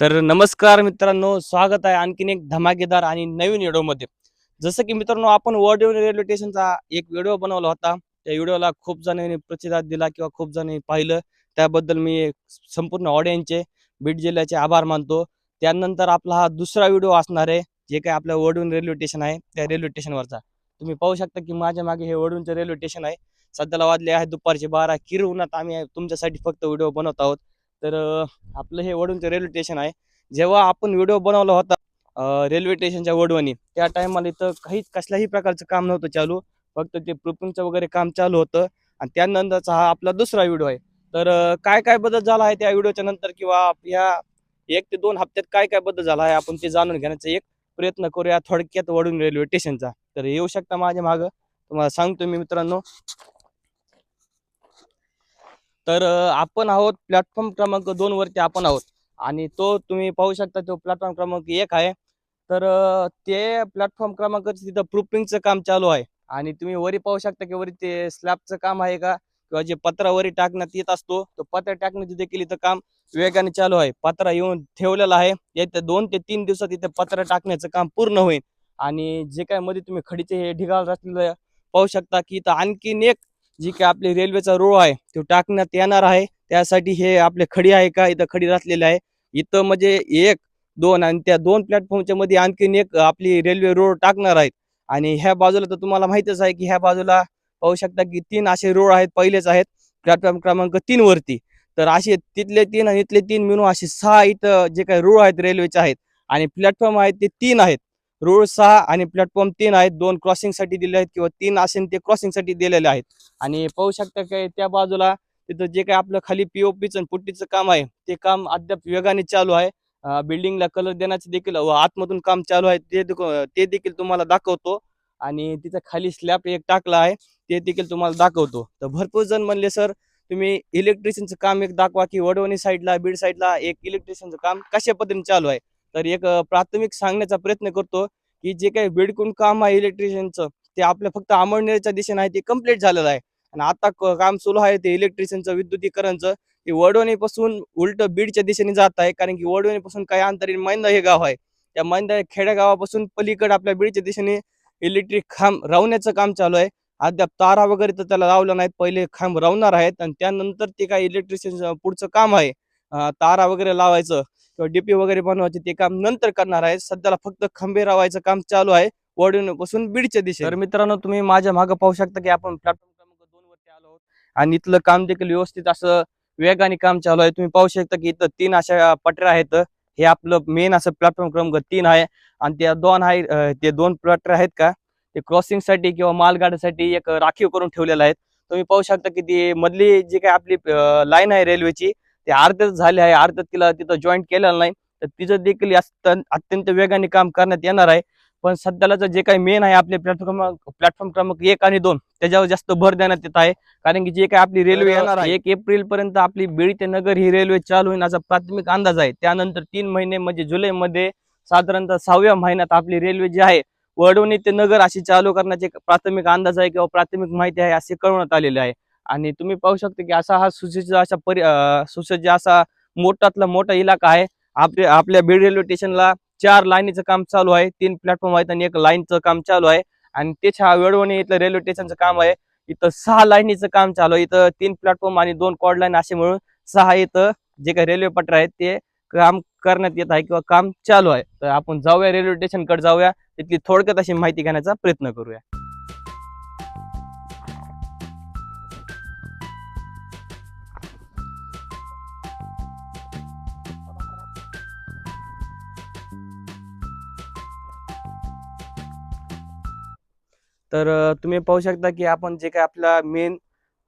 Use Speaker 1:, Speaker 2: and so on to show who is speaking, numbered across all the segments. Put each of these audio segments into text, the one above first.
Speaker 1: तर नमस्कार मित्रांनो स्वागत आहे आणखीन एक धमाकेदार आणि नवीन व्हिडिओमध्ये. जसं की मित्रांनो आपण वर्ड रेल्वे स्टेशनचा एक व्हिडिओ बनवला होता. त्या व्हिडिओला खूप जणांनी प्रतिसाद दिला किंवा खूप जणांनी पाहिलं. त्याबद्दल मी संपूर्ण ऑडियन्सचे बीड जिल्ह्याचे आभार मानतो. त्यानंतर आपला हा दुसरा व्हिडिओ असणार आहे जे काय आपलं वडून रेल्वे स्टेशन आहे त्या रेल्वे स्टेशनवरचा तुम्ही पाहू शकता की माझ्या मागे हे वडूनचं रेल्वे स्टेशन आहे. सध्याला वाजले आहे दुपारचे बारा. किर उन्हात आम्ही तुमच्यासाठी फक्त व्हिडिओ बनवत आहोत. तर आपलं हे वडवणचं रेल्वे स्टेशन आहे. जेव्हा आपण व्हिडिओ बनवला होता रेल्वे स्टेशनच्या वडवणी त्या टायमाला इथं काहीच कसल्याही प्रकारचं काम नव्हतं चालू. फक्त ते प्रुपिंगचं वगैरे काम चालू होतं. आणि त्यानंतरचा हा आपला दुसरा व्हिडिओ आहे. तर काय काय बदल झाला आहे त्या व्हिडिओच्या नंतर किंवा या एक ते दोन हप्त्यात काय काय बदल झाला आहे आपण ते जाणून घेण्याचा एक प्रयत्न करूया थोडक्यात वडून रेल्वे स्टेशनचा. तर येऊ शकता माझ्या मागं. तुम्हाला सांगतो मी मित्रांनो. तर आपण आहोत प्लॅटफॉर्म क्रमांक दोन वरती आपण आहोत. आणि तो तुम्ही पाहू शकता तो प्लॅटफॉर्म क्रमांक एक आहे. तर ते प्लॅटफॉर्म क्रमांक तिथं प्रूफिंगचं काम चालू आहे. आणि तुम्ही वरी पाहू शकता की वरी ते स्लॅबचं काम आहे का? किंवा जे पत्रा वरी टाकण्यात येत असतो तो पत्रा टाकण्याचे देखील इथं काम वेगाने चालू आहे. पत्रा येऊन ठेवलेला आहे. येत्या दोन ते तीन दिवसात इथे पत्रा टाकण्याचं काम पूर्ण होईल. आणि जे काय मध्ये तुम्ही खडीचे हे ढिगाळ रचलेलं पाहू शकता की इथं आणखीन एक जी काय आपली रेल्वेचा रोळ आहे तो टाकण्यात येणार आहे. त्यासाठी हे आपले खडी आहे का? इथं खडी रचलेली आहे. इथं म्हणजे एक दोन आणि त्या दोन प्लॅटफॉर्मच्या मध्ये आणखीन एक आपली रेल्वे रोड टाकणार आहेत. आणि ह्या बाजूला तर तुम्हाला माहितच आहे की ह्या बाजूला पाहू शकता की तीन असे रोड आहेत पहिलेच आहेत. प्लॅटफॉर्म क्रमांक तीन वरती. तर असे तिथले तीन आणि इथले तीन मिळून असे सहा इथं जे काही रोड आहेत रेल्वेचे आहेत. आणि प्लॅटफॉर्म आहेत ते तीन आहेत. रोड सहा आणि प्लॅटफॉर्म तीन आहेत. दोन क्रॉसिंगसाठी दिले आहेत किंवा तीन असेल ते क्रॉसिंगसाठी दिलेले आहेत. आणि पाहू शकता काय त्या बाजूला तिथं जे काही आपलं खाली पीओपीचं आणि पुट्टीचं काम आहे ते काम अद्याप वेगाने चालू आहे. बिल्डिंगला कलर देण्याचं देखील व आतमधून काम चालू आहे. ते ते देखील तुम्हाला दाखवतो. आणि तिथं खाली स्लॅब एक टाकला आहे. ते देखील तुम्हाला दाखवतो. तर भरपूर जण म्हणले सर तुम्ही इलेक्ट्रिशियनचं काम एक दाखवा की वडवणी साईडला बीड साईडला एक इलेक्ट्रिशियनचं काम कशा पद्धतीने चालू आहे? तर एक प्राथमिक सांगण्याचा प्रयत्न करतो की जे काही बिडकून काम आहे इलेक्ट्रिशियनचं ते आपल्या फक्त अमळनेरच्या दिशेने आहे ते कंप्लीट झालेलं आहे. आणि आता काम सुरू आहे ते इलेक्ट्रिशियनचं विद्युतीकरणचं. ते वडवणीपासून उलट बीडच्या दिशेने जात आहे कारण की वडवणीपासून काही अंतरीन मैंदा हे गाव आहे. त्या मैंदा खेड्यागावापासून पलीकडे आपल्या बीडच्या दिशेने इलेक्ट्रिक खांब रावण्याचं काम चालू आहे. अद्याप तारा वगैरे तर त्याला लावला नाहीत पहिले खांब रावणार आहेत. आणि त्यानंतर ते काय इलेक्ट्रिशियन पुढचं काम आहे. तारा वगैरे लावायचं. किंवा डीपी वगैरे बनवायचे ते काम नंतर करणार आहे सध्याला फक्त खंबे रावायचं काम चालू आहे. वडवणीपासून बीडच्या दिशे तर मित्रांनो तुम्ही माझ्या मागे पाहू शकता की आपण प्लॅटफॉर्म क्रमांक दोन वरती आलो आहोत. आणि इथलं काम देखील व्यवस्थित असं वेगाने काम चालू आहे. तुम्ही पाहू शकता की इथं तीन अशा पटऱ्या आहेत. हे आपलं मेन असं प्लॅटफॉर्म क्रमांक तीन आहे. आणि त्या दोन आहे ते दोन पटऱ्या आहेत का? ते क्रॉसिंगसाठी किंवा मालगाड्यासाठी एक राखीव करून ठेवलेलं आहेत. तुम्ही पाहू शकता की ती मधली जी काही आपली लाईन आहे रेल्वेची ते अर्ध्यात झाली आहे. अर्ध्यात तिला तिथं जॉईंट केलेलं नाही. तर तिचं देखील अत्यंत वेगाने काम करण्यात येणार आहे. पण सध्याला जे काही मेन आहे आपले प्लॅटफॉर्म प्लॅटफॉर्म क्रमांक एक आणि दोन त्याच्यावर जास्त भर देण्यात येत आहे. कारण की जे काही आपली रेल्वे येणार आहे. एक एप्रिल पर्यंत आपली बीड ते नगर ही रेल्वे चालू होईल असा प्राथमिक अंदाज आहे. त्यानंतर तीन महिने म्हणजे जुलै मध्ये साधारणतः सहाव्या महिन्यात आपली रेल्वे जी आहे वडवणी ते नगर अशी चालू करण्याचे प्राथमिक अंदाज आहे किंवा प्राथमिक माहिती आहे असे कळवण्यात आलेले आहे. आणि तुम्ही पाहू शकता की असा हा सुसज्ज अशा परि सुसज्ज असा मोठातला मोठा इलाका आहे. आपल्या आपल्या बीड रेल्वे स्टेशनला चार लाईनीचं काम चालू आहे तीन प्लॅटफॉर्म आहेत आणि एक लाईनचं काम चालू आहे. आणि तेच हा वेळवणी इथलं रेल्वे स्टेशनचं काम आहे. इथं सहा लाईनीचं काम चालू आहे. इथं तीन प्लॅटफॉर्म आणि दोन कॉड लाईन असे मिळून सहा इथं जे काही रेल्वे पटरा आहेत ते काम करण्यात येत आहे किंवा काम चालू आहे. तर आपण जाऊया रेल्वे स्टेशनकडे जाऊया. तिथली थोडक्यात अशी माहिती घेण्याचा प्रयत्न करूया. तर तुम्ही पाहू शकता की आपण जे काय आपला मेन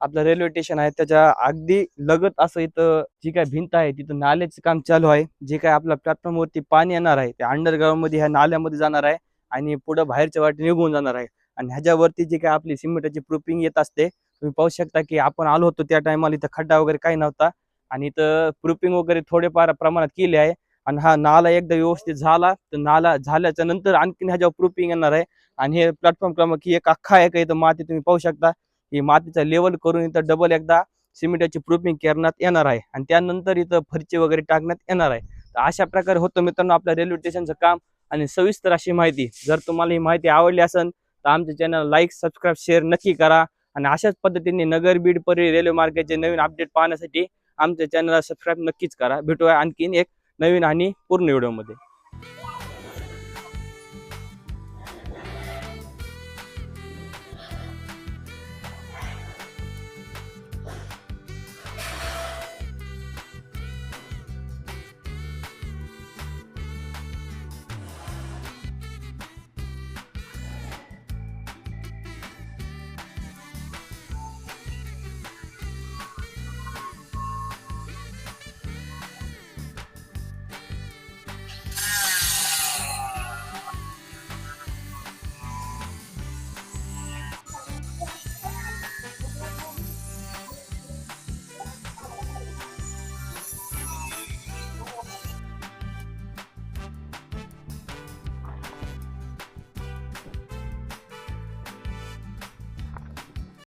Speaker 1: आपलं रेल्वे स्टेशन आहे त्याच्या अगदी लगत असं इथं जी काय भिंत आहे तिथं नाल्याचं काम चालू आहे. जे काय आपल्या प्लॅटफॉर्म वरती पाणी येणार आहे ते अंडरग्राऊंडमध्ये ह्या नाल्यामध्ये जाणार आहे आणि पुढं बाहेरच्या वाटे निघून जाणार आहे. आणि ह्याच्यावरती जी काय आपली सिमेंटाची प्रूपिंग येत असते तुम्ही पाहू शकता की आपण आलो होतो त्या टायमाला इथं खड्डा वगैरे काही नव्हता. आणि इथं प्रुपिंग वगैरे थोडेफार प्रमाणात केले आहे. आणि हा नाला एकदा व्यवस्थित झाला तर नाला झाल्याच्यानंतर आणखीन ह्याच्यावर प्रुपिंग येणार आहे. आणि हे प्लॅटफॉर्म क्रमांक एक अख्खा आहे का इथं माती तुम्ही पाहू शकता. ही मातीचा लेवल करून इथं डबल एकदा सिमेंटची प्रूफिंग करण्यात येणार आहे. आणि त्यानंतर इथं फरची वगैरे टाकण्यात येणार आहे. तर अशा प्रकारे होतं मित्रांनो आपल्या रेल्वे स्टेशनचं काम. आणि सविस्तर अशी माहिती जर तुम्हाला ही माहिती आवडली असेल तर आमच्या चॅनल लाईक सबस्क्राईब शेअर नक्की करा. आणि अशाच पद्धतीने नगर बीड परी रेल्वे मार्गाचे नवीन अपडेट पाहण्यासाठी आमच्या चॅनलला सबस्क्राईब नक्कीच करा. भेटूया आणखीन एक नवीन आणि पूर्ण व्हिडिओमध्ये